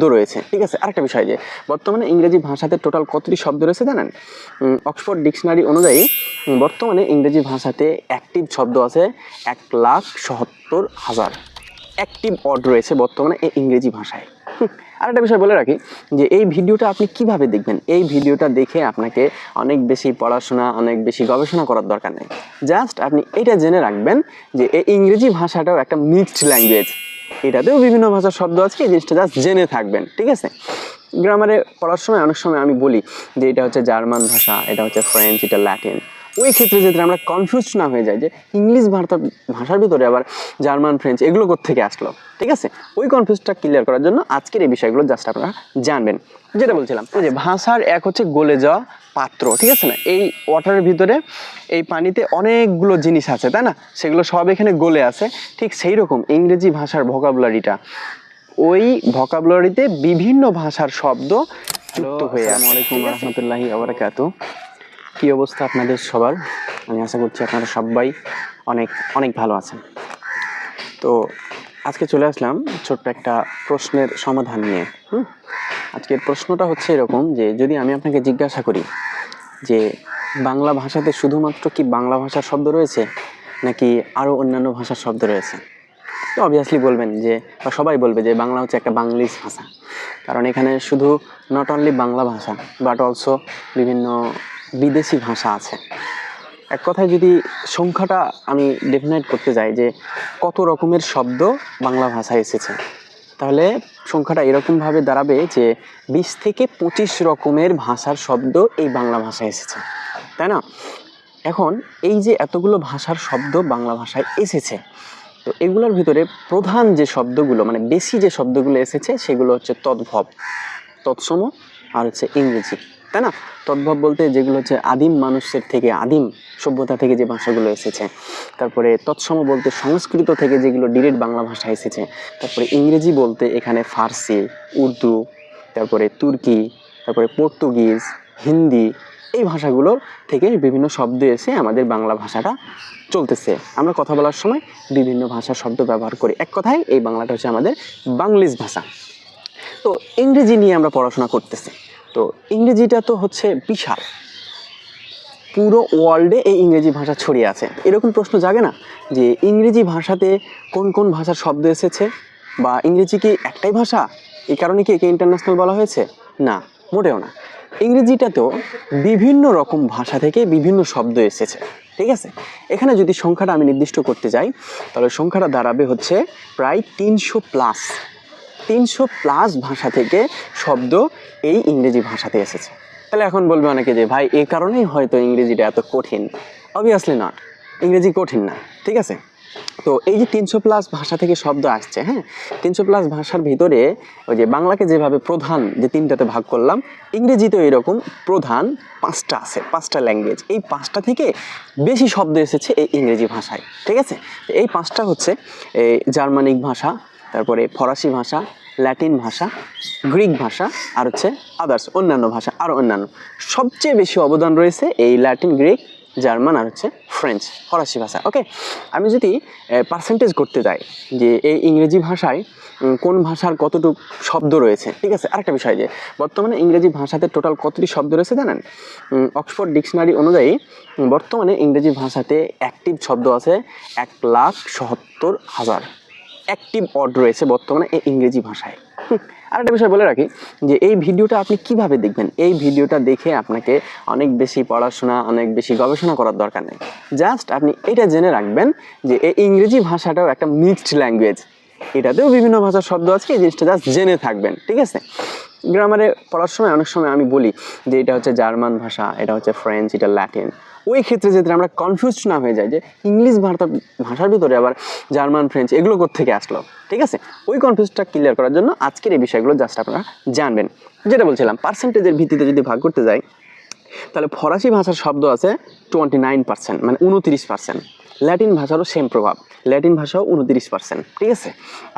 শব্দ রয়েছে ঠিক আছে? আরেকটা বিষয় যে বর্তমানে ইংরেজি ভাষাতে টোটাল কতটি শব্দ রয়েছে জানেন? অক্সফোর্ড ডিকশনারি অনুযায়ী বর্তমানে ইংরেজি ভাষাতে অ্যাক্টিভ শব্দ আছে এক লাখ সত্তর হাজার। অ্যাক্টিভ ওয়ার্ড রয়েছে বর্তমানে এই ইংরেজি ভাষায়। হুম, আরেকটা বিষয় বলে রাখি যে এই ভিডিওটা আপনি কীভাবে দেখবেন? এই ভিডিওটা দেখে আপনাকে অনেক বেশি পড়াশোনা অনেক বেশি গবেষণা করার দরকার নেই। জাস্ট আপনি এটা জেনে রাখবেন যে এই ইংরেজি ভাষাটাও একটা মিক্সড ল্যাঙ্গুয়েজ এটাতেও বিভিন্ন ভাষার শব্দ আছে, এই জিনিসটা জাস্ট জেনে থাকবেন, ঠিক আছে? গ্রামারে পড়ার সময় অনেক সময় আমি বলি যে এটা হচ্ছে জার্মান ভাষা, এটা হচ্ছে ফ্রেঞ্চ এটা ল্যাটিন ওই ক্ষেত্রে যাতে আমরা কনফিউজ না হয়ে যাই যে ইংলিশ ভাষা ভাষার ভিতরে আবার জার্মান ফ্রেঞ্চ এগুলো থেকে আসলো, ঠিক আছে? ওই কনফিউজটা ক্লিয়ার করার জন্য আজকের এই বিষয়গুলো জাস্ট আপনারা জানবেন। যেটা বলছিলাম যে ভাষার এক হচ্ছে গলে যাওয়া পাত্র ঠিক আছে না? এই ওয়াটারের ভিতরে এই পানিতে অনেকগুলো জিনিস আছে তাই না? সেগুলো সব এখানে গলে আছে। ঠিক সেই রকম ইংরেজি ভাষার ভোকাবুলারিটা ওই ভোকাবুলারিতে বিভিন্ন ভাষার শব্দ যুক্ত হয়ে আছে। আলাইকুম রহমতুল্লাহি আবরাকাতু। কি অবস্থা আপনাদের সবার? আমি আশা করছি আপনারা সবাই অনেক অনেক ভালো আছেন। তো আজকে চলে আসলাম ছোট্ট একটা প্রশ্নের সমাধান নিয়ে। হুম? আজকের প্রশ্নটা হচ্ছে এরকম যে, যদি আমি আপনাকে জিজ্ঞাসা করি যে, বাংলা ভাষাতে শুধুমাত্র কি বাংলা ভাষার শব্দ রয়েছে, নাকি আরও অন্যান্য ভাষার শব্দ রয়েছে? তো অবভিয়াসলি বলবেন যে, বা সবাই বলবে যে, বাংলা হচ্ছে একটা বাংলিশ ভাষা। কারণ এখানে শুধু নট অনলি বাংলা ভাষা বাট অলসো বিভিন্ন বিদেশি ভাষা আছে। এক কথায় যদি সংখ্যাটা আমি ডেফিনাইট করতে যাই যে, কত রকমের শব্দ বাংলা ভাষায় এসেছে? তাহলে সংখ্যাটা এরকমভাবে দাঁড়াবে যে বিশ থেকে পঁচিশ রকমের ভাষার শব্দ এই বাংলা ভাষায় এসেছে, তাই না? এখন এই যে এতগুলো ভাষার শব্দ বাংলা ভাষায় এসেছে, তো এগুলোর ভিতরে প্রধান যে শব্দগুলো মানে বেশি যে শব্দগুলো এসেছে সেগুলো হচ্ছে তদ্ভব, তৎসম আর হচ্ছে ইংরেজি। তাই না? তদ্ভব বলতে যেগুলো হচ্ছে আদিম মানুষের থেকে, আদিম সভ্যতা থেকে যে ভাষাগুলো এসেছে। তারপরে তৎসম বলতে সংস্কৃত থেকে যেগুলো ডিরেক্ট বাংলা ভাষা এসেছে। তারপরে ইংরেজি বলতে এখানে ফার্সি, উর্দু, তারপরে তুর্কি, তারপরে পর্তুগিজ, হিন্দি এই ভাষাগুলোর থেকে বিভিন্ন শব্দ এসে আমাদের বাংলা ভাষাটা চলতেছে। আমরা কথা বলার সময় বিভিন্ন ভাষার শব্দ ব্যবহার করি। এক কথায় এই বাংলাটা হচ্ছে আমাদের বাংলিশ ভাষা। তো ইংরেজি নিয়ে আমরা পড়াশোনা করতেছি। তো ইংরেজিটা তো হচ্ছে বিশাল। পুরো ওয়ার্ল্ডে এই ইংরেজি ভাষা ছড়িয়ে আছে। এরকম প্রশ্ন জাগে না যে ইংরেজি ভাষাতে কোন কোন ভাষার শব্দ এসেছে? বা ইংরেজি কি একটাই ভাষা? এই কারণে কি একে ইন্টারন্যাশনাল বলা হয়েছে? না, মোটেও না। ইংরেজিটাতেও বিভিন্ন রকম ভাষা থেকে বিভিন্ন শব্দ এসেছে, ঠিক আছে? এখানে যদি সংখ্যাটা আমি নির্দিষ্ট করতে যাই, তাহলে সংখ্যাটা দাঁড়াবে হচ্ছে প্রায় তিনশো প্লাস তিনশো প্লাস ভাষা থেকে শব্দ এই ইংরেজি ভাষাতে এসেছে। তাহলে এখন বলবে অনেকে যে, ভাই এই কারণেই হয়তো ইংরেজিটা এত কঠিন। অবভিয়াসলি নট ইংরেজি কঠিন না, ঠিক আছে? তো এই যে তিনশো প্লাস ভাষা থেকে শব্দ আসছে হ্যাঁ? তিনশো প্লাস ভাষার ভিতরে ওই যে বাংলাকে যেভাবে প্রধান যে তিনটাতে ভাগ করলাম ইংরেজিতেও এরকম প্রধান পাঁচটা আছে, পাঁচটা ল্যাঙ্গুয়েজ এই পাঁচটা থেকে বেশি শব্দ এসেছে এই ইংরেজি ভাষায়, ঠিক আছে? এই পাঁচটা হচ্ছে জার্মানিক ভাষা তারপরে ফরাসি ভাষা, ল্যাটিন ভাষা, গ্রিক ভাষা, আর হচ্ছে আদার্স অন্যান্য ভাষা আরও অন্যান্য। সবচেয়ে বেশি অবদান রয়েছে এই ল্যাটিন, গ্রিক, জার্মান, আর হচ্ছে ফ্রেঞ্চ, ফরাসি ভাষা ওকে আমি যদি পার্সেন্টেজ করতে যাই, যে এই ইংরেজি ভাষায় কোন ভাষার কতটুকু শব্দ রয়েছে, ঠিক আছে? আরেকটা বিষয় যে, বর্তমানে ইংরেজি ভাষাতে টোটাল কতটি শব্দ রয়েছে জানেন? অক্সফোর্ড ডিকশনারি অনুযায়ী বর্তমানে ইংরেজি ভাষাতে অ্যাক্টিভ শব্দ আছে এক লাখ সত্তর হাজার। অ্যাক্টিভ ওয়ার্ড রয়েছে বর্তমানে এই ইংরেজি ভাষায়। হুম, আরেকটা বিষয় বলে রাখি যে এই ভিডিওটা আপনি কীভাবে দেখবেন? এই ভিডিওটা দেখে আপনাকে অনেক বেশি পড়াশোনা অনেক বেশি গবেষণা করার দরকার নেই। জাস্ট আপনি এটা জেনে রাখবেন যে এই ইংরেজি ভাষাটাও একটা মিক্সড ল্যাঙ্গুয়েজ এটাতেও বিভিন্ন ভাষার শব্দ আছে এই জিনিসটা জাস্ট জেনে থাকবেন ঠিক আছে? গ্রামারে পড়ার সময় অনেক সময় আমি বলি যে এটা হচ্ছে জার্মান ভাষা এটা হচ্ছে ফ্রেঞ্চ এটা ল্যাটিন। ওই ক্ষেত্রে যেতে আমরা কনফিউজ না হয়ে যাই যে ইংলিশ ভাষা ভাষার ভিতরে আবার জার্মান ফ্রেঞ্চ এগুলো থেকে আসলো, ঠিক আছে? ওই কনফিউজটা ক্লিয়ার করার জন্য আজকের এই বিষয়গুলো জাস্ট আপনারা জানবেন। যেটা বলছিলাম পার্সেন্টেজের ভিত্তিতে যদি ভাগ করতে যাই, তাহলে ফরাসি ভাষার শব্দ আছে টোয়েন্টি নাইন পার্সেন্ট মানে উনত্রিশ পার্সেন্ট ল্যাটিন ভাষারও সেম প্রভাব। ল্যাটিন ভাষাও উনত্রিশ পার্সেন্ট ঠিক আছে?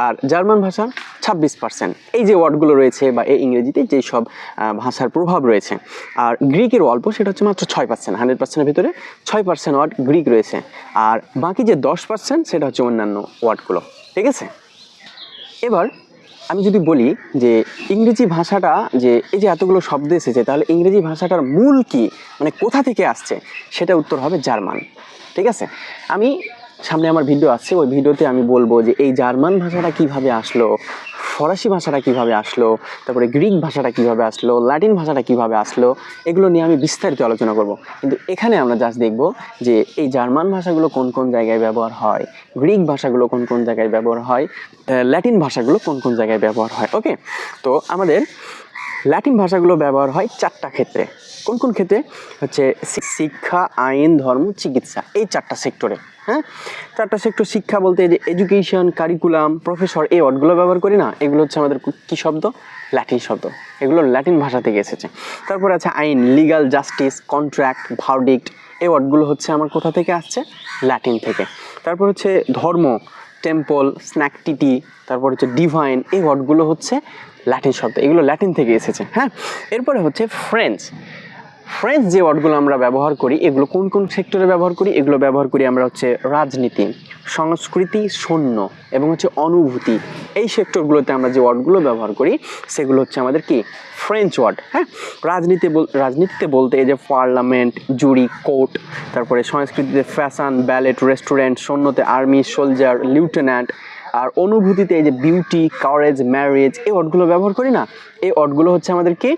আর জার্মান ভাষা ছাব্বিশ পার্সেন্ট এই যে ওয়ার্ডগুলো রয়েছে বা এই ইংরেজিতে যেই সব ভাষার প্রভাব রয়েছে, আর গ্রিকের অল্প, সেটা হচ্ছে মাত্র ছয় পার্সেন্ট হান্ড্রেড পার্সেন্টের ভিতরে ছয় পার্সেন্ট ওয়ার্ড গ্রিক রয়েছে, আর বাকি যে দশ পার্সেন্ট সেটা হচ্ছে অন্যান্য ওয়ার্ডগুলো, ঠিক আছে? এবার আমি যদি বলি যে ইংরেজি ভাষাটা যে এই যে এতগুলো শব্দ এসেছে, তাহলে ইংরেজি ভাষাটার মূল কি? মানে কোথা থেকে আসছে? সেটা উত্তর হবে জার্মান। ঠিক আছে? আমি সামনে আমার ভিডিও আসছে ওই ভিডিওতে আমি বলব যে এই জার্মান ভাষাটা কীভাবে আসলো? ফরাসি ভাষাটা কীভাবে আসলো, তারপরে গ্রিক ভাষাটা কীভাবে আসলো, ল্যাটিন ভাষাটা কীভাবে আসলো, এগুলো নিয়ে আমি বিস্তারিত আলোচনা করব। কিন্তু এখানে আমরা জাস্ট দেখব যে এই জার্মান ভাষাগুলো কোন কোন জায়গায় ব্যবহার হয়, গ্রিক ভাষাগুলো কোন কোন জায়গায় ব্যবহার হয় ল্যাটিন ভাষাগুলো কোন কোন জায়গায় ব্যবহার হয় ওকে তো আমাদের ল্যাটিন ভাষাগুলো ব্যবহার হয় চারটা ক্ষেত্রে। কোন কোন ক্ষেত্রে? হচ্ছে শিক্ষা, আইন, ধর্ম, চিকিৎসা, এই চারটা সেক্টরে হ্যাঁ? চারটা সেক্টর শিক্ষা বলতে যে এডুকেশন কারিকুলাম প্রফেসর এই ওয়ার্ডগুলো ব্যবহার করি না, এগুলো হচ্ছে আমাদের কী শব্দ? ল্যাটিন শব্দ। এগুলো ল্যাটিন ভাষা থেকে এসেছে। তারপর আছে আইন লিগাল জাস্টিস কন্ট্রাক্ট ভার্ডিক্ট এই ওয়ার্ডগুলো হচ্ছে আমার কোথা থেকে আসছে? ল্যাটিন থেকে। তারপর হচ্ছে ধর্ম টেম্পল স্ন্যাকটিটি তারপর হচ্ছে ডিভাইন এই ওয়ার্ডগুলো হচ্ছে ল্যাটিন শব্দ। এগুলো ল্যাটিন থেকে এসেছে হ্যাঁ? এরপরে হচ্ছে ফ্রেঞ্চ ফ্রেঞ্চ যে ওয়ার্ডগুলো আমরা ব্যবহার করি, এগুলো কোন কোন সেক্টরে ব্যবহার করি? এগুলো ব্যবহার করি আমরা হচ্ছে রাজনীতি, সংস্কৃতি, সৈন্য এবং হচ্ছে অনুভূতি। এই সেক্টরগুলোতে আমরা যে ওয়ার্ডগুলো ব্যবহার করি, সেগুলো হচ্ছে আমাদের কি? ফ্রেঞ্চ ওয়ার্ড হ্যাঁ? রাজনীতি রাজনীতিতে বলতে এই যে পার্লামেন্ট জুরি কোর্ট তারপরে সংস্কৃতিতে ফ্যাশন ব্যালেট রেস্টুরেন্ট সৈন্যতে আর্মি সোলজার লিউটেন্যান্ট আর অনুভূতিতে এই যে বিউটি কারেজ ম্যারেজ এই ওয়ার্ডগুলো ব্যবহার করি না? এই ওয়ার্ডগুলো হচ্ছে আমাদের কি?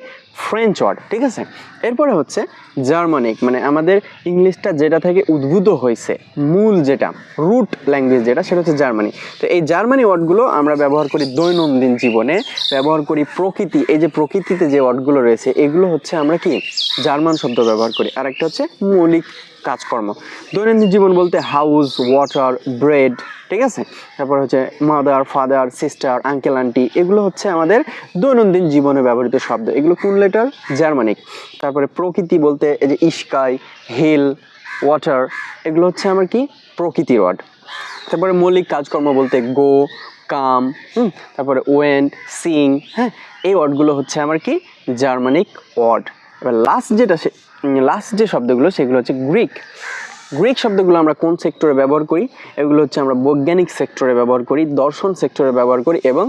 ফ্রেঞ্চ ওয়ার্ড ঠিক আছে? এরপরে হচ্ছে জার্মানিক মানে আমাদের ইংলিশটা যেটা থেকে উদ্ভূত হয়েছে, মূল যেটা রুট ল্যাঙ্গুয়েজ যেটা, সেটা হচ্ছে জার্মানি তো এই জার্মানি ওয়ার্ডগুলো আমরা ব্যবহার করি দৈনন্দিন জীবনে, ব্যবহার করি প্রকৃতি, এই যে প্রকৃতিতে যে ওয়ার্ডগুলো রয়েছে, এগুলো হচ্ছে আমরা কি? জার্মান শব্দ ব্যবহার করি। আর একটা হচ্ছে মৌলিক কাজকর্ম। দৈনন্দিন জীবন বলতে হাউস ওয়াটার ব্রেড ঠিক আছে? তারপর হচ্ছে mother father sister uncle aunty এগুলো হচ্ছে আমাদের দৈনন্দিন জীবনে ব্যবহৃত শব্দ। এগুলো কোন লেটার জার্মানিক তারপরে প্রকৃতি বলতে এই যে ইস্কাই হিল ওয়াটার এগুলো হচ্ছে আমার কি? প্রকৃতির ওয়ার্ড তারপরে মৌলিক কাজকর্ম বলতে গো কাম হুম? তারপরে ওয়েন সিং হ্যাঁ? এই ওয়ার্ডগুলো হচ্ছে আমার কি? জার্মানিক ওয়ার্ড এবার লাস্ট যেটা লাস্ট যে শব্দগুলো, সেগুলো হচ্ছে গ্রিক গ্রিক শব্দগুলো আমরা কোন সেক্টরে ব্যবহার করি? এগুলো হচ্ছে আমরা বৈজ্ঞানিক সেক্টরে ব্যবহার করি, দর্শন সেক্টরে ব্যবহার করি এবং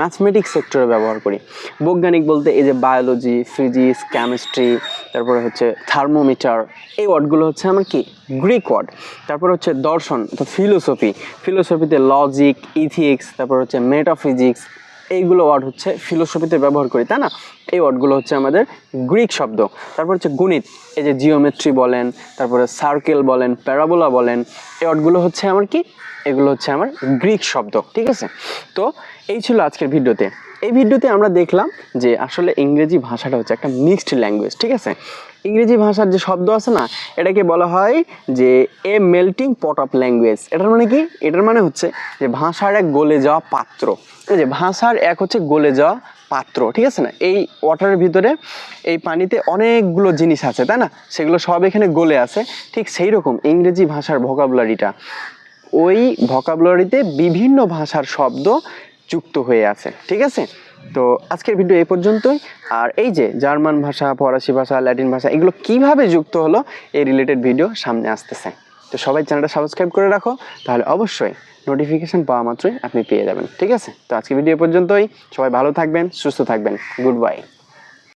ম্যাথমেটিক্স সেক্টরে ব্যবহার করি। বৈজ্ঞানিক বলতে এই যে বায়োলজি ফিজিক্স কেমিস্ট্রি তারপরে হচ্ছে থার্মোমিটার এই ওয়ার্ডগুলো হচ্ছে আমার কি? গ্রিক ওয়ার্ড তারপর হচ্ছে দর্শন অর্থাৎ ফিলোসফি ফিলোসফিতে লজিক ইথিক্স তারপর হচ্ছে মেটাফিজিক্স এইগুলো ওয়ার্ড হচ্ছে ফিলোসফিতে ব্যবহার করি, তাই না? এই ওয়ার্ডগুলো হচ্ছে আমাদের গ্রিক শব্দ। তারপর হচ্ছে গণিত, এই যে জিওমেট্রি বলেন, তারপরে সার্কেল বলেন প্যারাবোলা বলেন, এই ওয়ার্ডগুলো হচ্ছে আমার কি? এগুলো হচ্ছে আমার গ্রিক শব্দ, ঠিক আছে? তো এই ছিল আজকের ভিডিওতে। এই ভিডিওতে আমরা দেখলাম যে আসলে ইংরেজি ভাষাটা হচ্ছে একটা মিক্সড ল্যাঙ্গুয়েজ ঠিক আছে? ইংরেজি ভাষার যে শব্দ আছে না, এটাকে বলা হয় যে a melting pot of language এটার মানে কি? এটার মানে হচ্ছে যে ভাষার এক গলে যাওয়া পাত্র। ঠিক আছে? ভাষার এক হচ্ছে গলে যাওয়া পাত্র। ঠিক আছে না? এই ওয়াটারের ভিতরে এই পানিতে অনেকগুলো জিনিস আছে, তাই না? সেগুলো সব এখানে গলে আছে। ঠিক সেই রকম ইংরেজি ভাষার ভোকাবুলারিটা ওই ভোকাবুলারিতে বিভিন্ন ভাষার শব্দ যুক্ত হয়ে আছে। ঠিক আছে? তো আজকের ভিডিও এই পর্যন্তই। আর এই যে জার্মান ভাষা, ফরাসি ভাষা, ল্যাটিন ভাষা, এগুলো কীভাবে যুক্ত হলো, এই রিলেটেড ভিডিও সামনে আসতেছে। তো সবাই চ্যানেলটা সাবস্ক্রাইব করে রাখো, তাহলে অবশ্যই নোটিফিকেশান পাওয়া মাত্রই আপনি পেয়ে যাবেন। ঠিক আছে? তো আজকে ভিডিও পর্যন্তই। সবাই ভালো থাকবেন, সুস্থ থাকবেন। Good bye